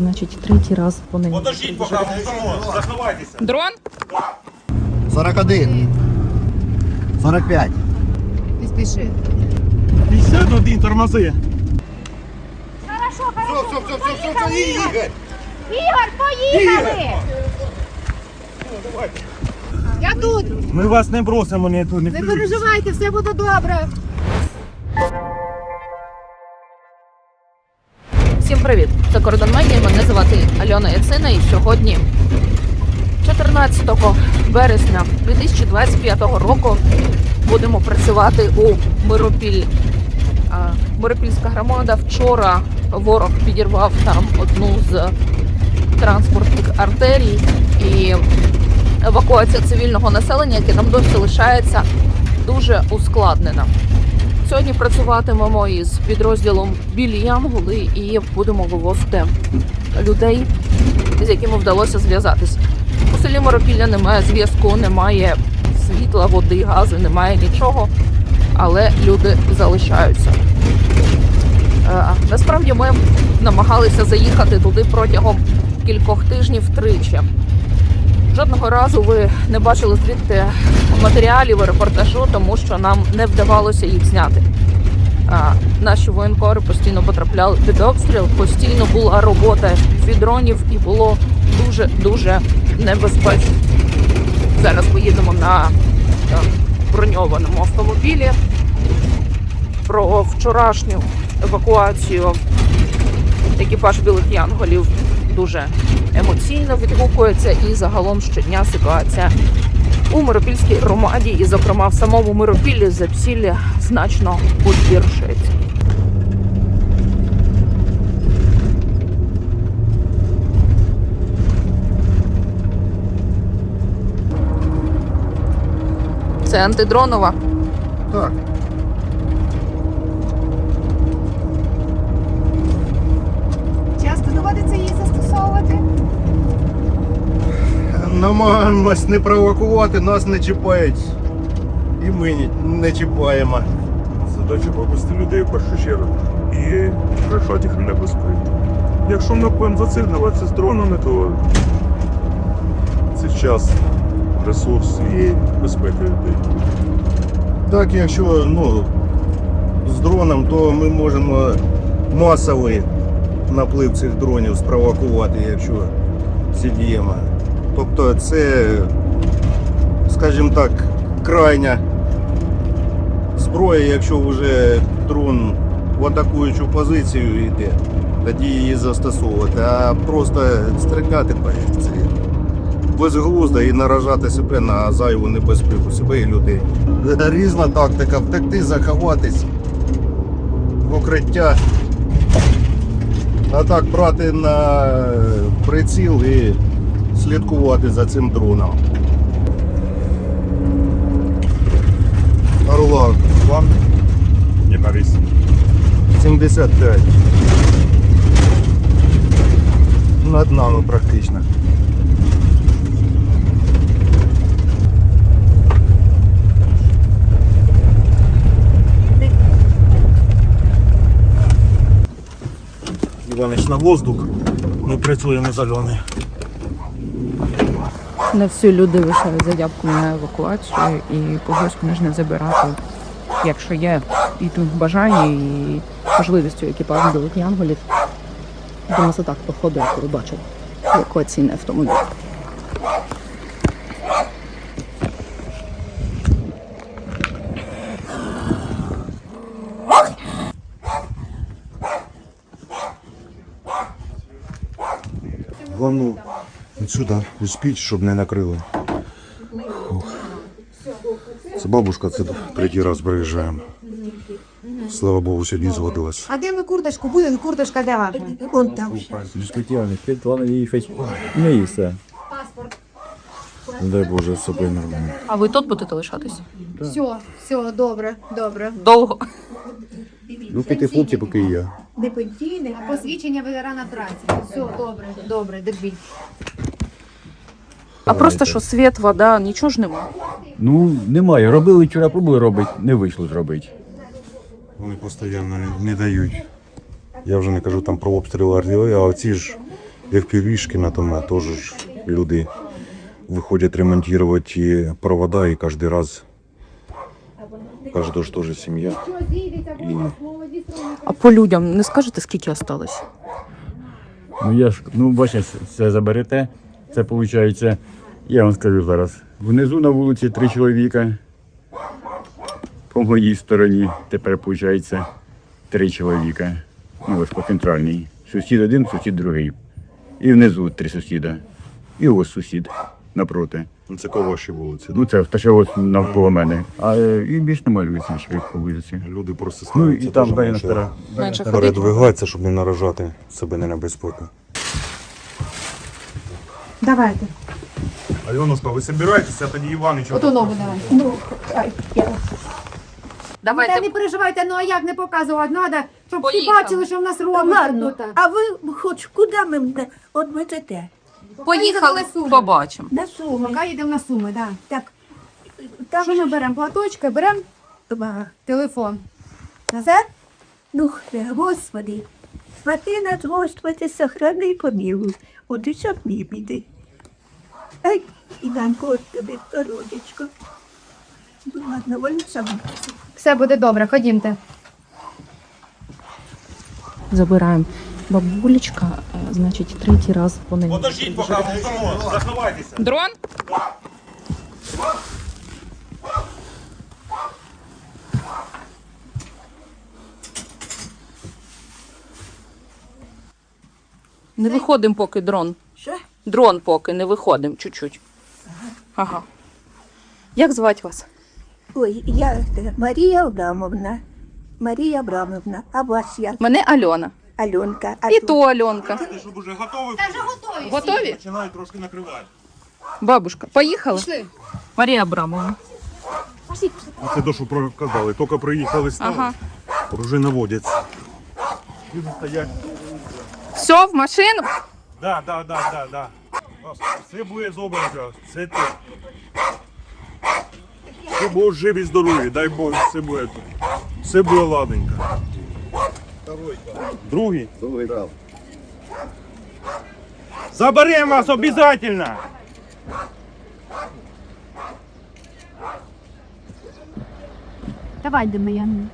Значить, третій раз вони. Подождіть, поки заховайтеся. Дрон? 41. 45. Не спіши. 51 тормози. Хорошо, хорошо. все, все, все, все, все, Ігор. Ігор, поїхали! Я тут. Ми вас не бросимо, ні тут, ні Не переживайте, все буде добре. Всім привіт! Це Кордон Медіа. Мене звати Альона Яцина. І сьогодні, 14 березня 2025 року, будемо працювати у Миропіллі. А, Миропільська громада вчора ворог підірвав там одну з транспортних артерій і евакуація цивільного населення, яке там досі лишається, дуже ускладнена. Сьогодні працюватимемо із підрозділом Білі Янголи і будемо вивозити людей, з якими вдалося зв'язатись. У селі Моропілля немає зв'язку, немає світла, води, газу, немає нічого, але люди залишаються. Е, Насправді ми намагалися заїхати туди протягом кількох тижнів тричі. Жодного разу ви не бачили звідти матеріалів репортажу, тому що нам не вдавалося їх зняти. А, наші воєнкори постійно потрапляли під обстріл, постійно була робота від дронів і було дуже дуже небезпечно. Зараз поїдемо на е, броньованому автомобілі. Про вчорашню евакуацію екіпаж білих янголів дуже емоційно відгукується, і загалом щодня ситуація у Миропільській громаді, і, зокрема, в самому Миропіллі Запсіллі значно погіршується. Це антидронова. Так. Часто доводиться її застосовувати. Намагаємось не провокувати, нас не чіпають. І ми не чіпаємо. Задача попусти людей в першу чергу і вирішати їх небезпеку. Якщо ми будемо зацікавитися з дронами, то це час, ресурс і безпека людей. Так, якщо ну, з дроном, то ми можемо масовий наплив цих дронів спровокувати, якщо сидіємо. Тобто це, скажімо так, крайня зброя, якщо вже дрон в атакуючу позицію йде, тоді її застосовувати. А просто стріляти по це безглуздо і наражати себе на зайву небезпеку, себе і людей. Різна тактика втекти, заховатись в укриття. А так брати на приціл і слідкувати за цим дроном. Орла вам Яка ріс? 75. Над нами практично. Іванич на воздух. Ми працюємо зальоний. Не всі люди лишають заявку на евакуацію і когось можна забирати, якщо є і тут бажання, і можливістю екіпажу білих янголів. Тому це так по ходу, як ви бачили, евакуаційний автомобіль. Главну отсюда успіть, щоб не накрило. Фух. Це бабушка, це третій раз приїжджаємо. Слава Богу, сьогодні згодилась. А де ви курточку? Буде курточка де ваша? Вон там. Спеціальний під планові фейс. Не їсти. Дай Боже, з собою нормально. А ви тут будете лишатись? Все, все, добре, добре. Довго. Ну, піти хлопці, поки я. Не пенсійний, а посвідчення ветерана праці. Все, добре, добре, дебіль. А просто що світ, вода, нічого ж нема. Ну, немає. Робили вчора, пробували робити, не вийшло зробити. Вони постійно не, дають. Я вже не кажу там про обстріли артилерії, а оці ж FPV-шки на тому теж ж люди виходять ремонтувати провода і кожен раз кожного ж теж сім'я. І А по людям не скажете, скільки осталось? Ну я ж, ну бачите, це заберете. Це виходить, я вам скажу зараз. Внизу на вулиці три чоловіка. По моїй стороні тепер виходить три чоловіка. Ну ось по центральній. Сусід один, сусід другий. І внизу три сусіда. І ось сусід напроти. Ну, це коваші вулиці. Ну це те, що ось навколо мене. А е, і більш немає вулиці, що по вулиці. Люди просто Ну і там теж Бена менше стара. Менше ходить. щоб не наражати себе на небезпеку. Давайте. Альонушка, ви собираєтеся, тоді Іванич. Оту ногу давай. Ну, ай, я. Та не переживайте, ну а як не показувати? Надо, щоб всі Поїхали. бачили, що в нас робиться ладно, тут. а ви хоч куди ми мене одвезете? поїхали, побачимо. На суми. Поки їдемо на суми, так. Так, там Що ми беремо? Платочки, беремо Ага. телефон. Назад? Ну, хре, Господи, спаси нас, Господи, сохрани і помилуй. І щоб біди. Ай, Іванко, тобі здоров'ячко. Ну, ладно, вони сам. Все буде добре, ходімте. Забираємо. Бабулечка, е, значить, третій раз по неї. Подождіть, поки заховайтеся. Дрон? Не виходимо поки дрон. Що? Дрон поки, не виходимо чуть-чуть. Ага. Як звати вас? Ой, я е, Марія Абрамовна. Марія Абрамовна, а вас як? Мене Альона. Альонка. А І то- то Альонка. Щоб уже готові, Готові? починають трошки накривати. Бабушка, поїхали? Пішли. Марія Абрамовна. Це то, що проказали. Тільки приїхали стали, Ага. вже наводяться. Люди стоять. Все, в машину? Да, да, да, да, да. Все буде добре, це ти. Все буде живі здорові, дай Бог, все буде. Все буде ладненько. Другий? Другий дав. Заберемо вас обов'язково! Давай, Дем'ян.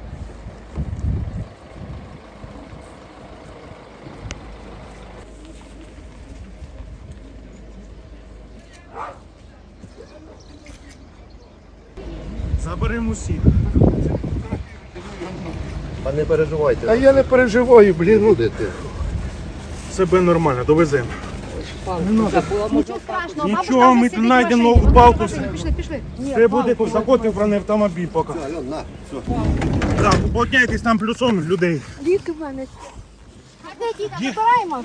Заберемо усіх. А не переживайте. А я не переживаю, блін, будете. Себе нормально, довеземо. Нічого страшного, Нічого, ми тут знайдемо нову палку. Пішли, пішли. Це буде тут заходьте в автомобіль поки. Так, уплотняйтесь там плюсом людей. Ліки в мене. Забираємо?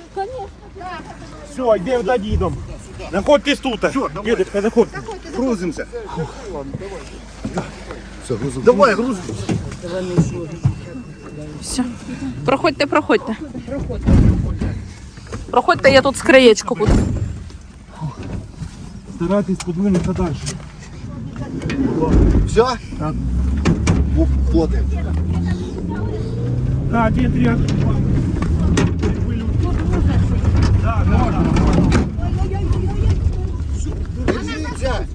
Все, йдемо за дідом. Знаходьтесь тут. Дідочка, заходьте. Грузимося. Все, грузимося. Давай, грузимося. Все. Проходьте, проходьте. Проходьте, я тут з краєчку буду. Старайтесь подвинутися далі. Все? Так. Плотим. Так, дід, я. Дивіться.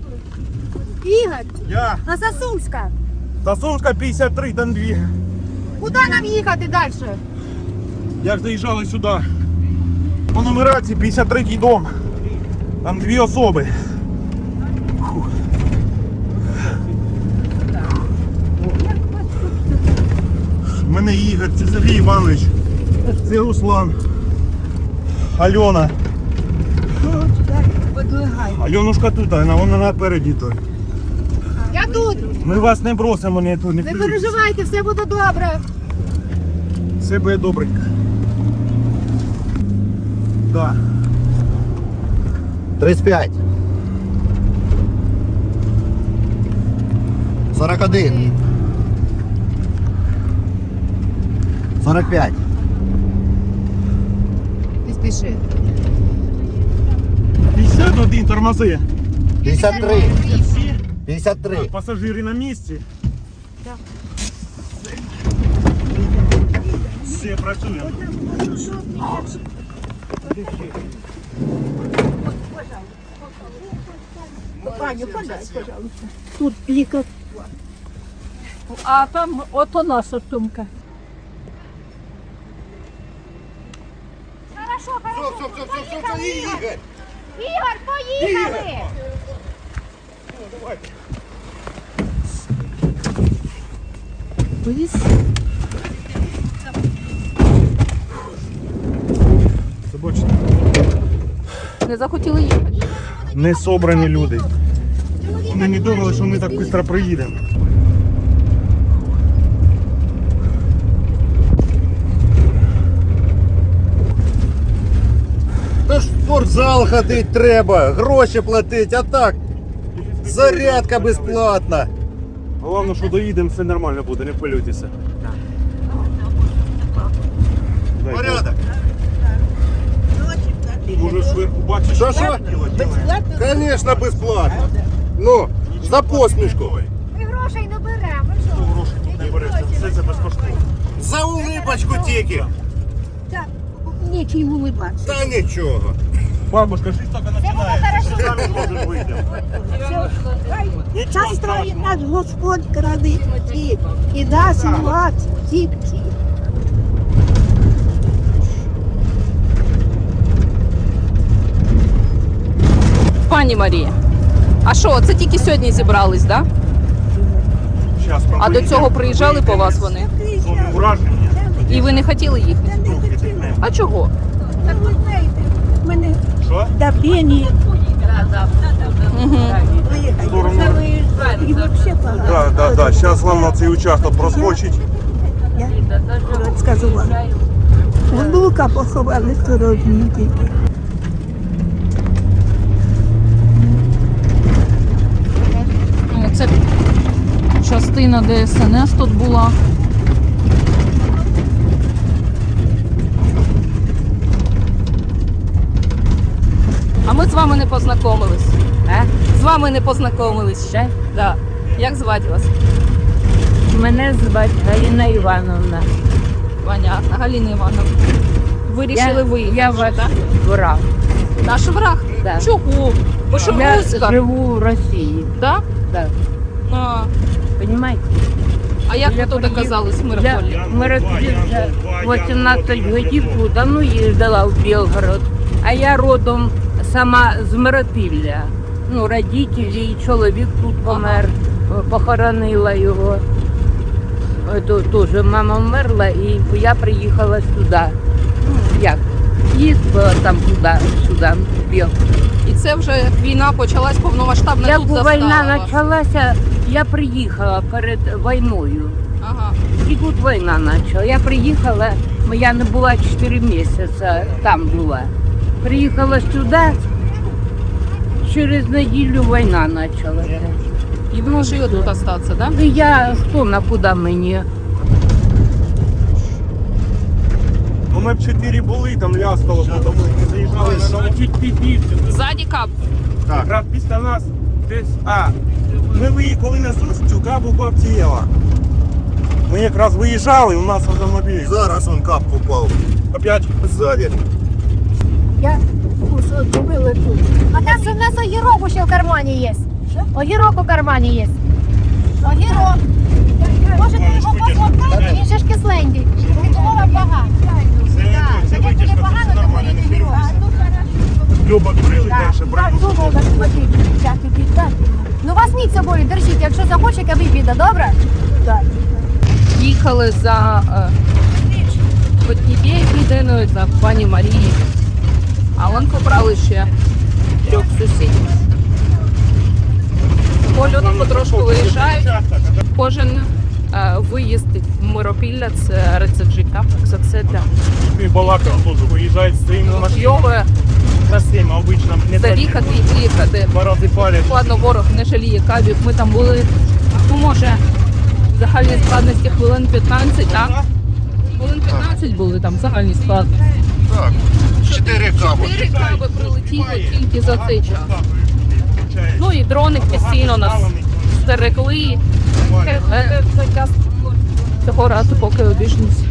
Ігор, Я. на Сосунська 53, там дві. Куди нам їхати далі? Як заїжджали сюди. По нумерації 53 дом. Там дві особи. Фух. Мене Ігор, це Сергій Іванович. Це Руслан. Альона. Альонушка тут, а вона напереді. то. Ми вас не бросимо, не, не, Не переживайте, все буде добре. Все буде добренько. Да. 35. 41. 45. Не спіши. 51 тормози. 53. Всі 53. пасажири на місці. Все працюємо. Паню, подай, пожалуйста. Тут лікар. А там ото наша сумка. Хорошо, хорошо. Поїхали, Ігор. Ігор, поїхали. Це бачите, Не захотіли їхати. не собрані люди. Вони не думали, що ми так швидко приїдемо. Та ж в спортзал ходити треба, гроші платити, а так. Зарядка безплатна. Головне, що доїдемо, все нормально буде, не хвилюйтеся. Порядок. Може зверху бачиш, Що, що? Звісно, безплатно. Ну, за посмішку. Ми грошей не беремо. ви що? гроші тут не береш, все це безкоштовно. За улипочку тільки. Так, Нічим улибатися. Та нічого. Бабушка, жить тільки вийдемо. Часто і наш Господь крадить і, і дасть влад тільки. Пані Марія. А що, це тільки сьогодні зібрались, да? Щас А до цього приїжджали по вас вони? І ви не хотіли їхати? А чого? Так ви знаєте, мене Що? до пені виїхати. І взагалі погано. Так, так, так. Зараз головне цей участок проскочить. Я скажу вам. Внука поховали сородні тільки. Ну, Це частина ДСНС тут була. А ми з вами не познайомились. Е? З вами не познайомились ще. Да. Як звати вас? Мене звати Галина Івановна. Понятно, Галина Івановна. Вирішили виїхати. Я ваш так? враг. Наш враг? Да. Чого? Бо що Я руська? живу в Росії. Да? Так. А, Понимаете? а як ви Я тут приїхала- оказались в Я Мирополі? Мирополі вже 18 годів тут, ну їздила в Білгород. А я родом сама з Миропілля. Ну, родителі, і чоловік тут помер, похоронила його. Е, то- Теж мама вмерла, і я приїхала сюди. Ну, як? Їздила там туди, сюди, в І це вже війна почалась повномасштабна Як тут війна вас. почалася, я приїхала перед війною. Ага. І тут війна почала. Я приїхала, я не була 4 місяці, там була. Приїхала сюди, через неділю війна почалася. І ви вирішили тут остатися, да? Ну я хто на куди мені? Ну ми б чотири були, там ляскало, тому ми заїжджали на нову. Чуть пізніше. Ззаді кап. Якраз після нас десь. А, ми виїхали на зустрічу, кабу пообціяла. Ми якраз виїжджали, у нас автомобіль. Зараз он кап попав. Опять Ззаді. Я зробила тут. А там же в нас огірок ще в кармані є. Огірок у кармані є. Огірок. Можете його посмоктати, він ще ж кисленький. Вітолова багато. Це буде погано, це то нормально, не огірок. Люба курили Так, брати. думав, господи, взяти віддати. Ну вас ніч з собою держіть, якщо захоче, ви піде, добре? Так. Їхали за е, однією людиною, за пані Марії. А вон побрали ще трьох сусідів. Польоти потрошку виїжджають. Кожен виїзд в Миропілля це. Так це для Ми балакали виїжджають з своїми машинами. Та всім, обично. Це їхати і їхати. Палять. Складно ворог не жаліє кабів. Ми там були, ну може, в загальній складності хвилин 15, так? Хвилин 15 були там в загальній складності. Так, чотири каби. Чотири каби прилетіли тільки за цей час. Ну і дрони постійно нас стерегли. Е, Цього разу поки обіжність.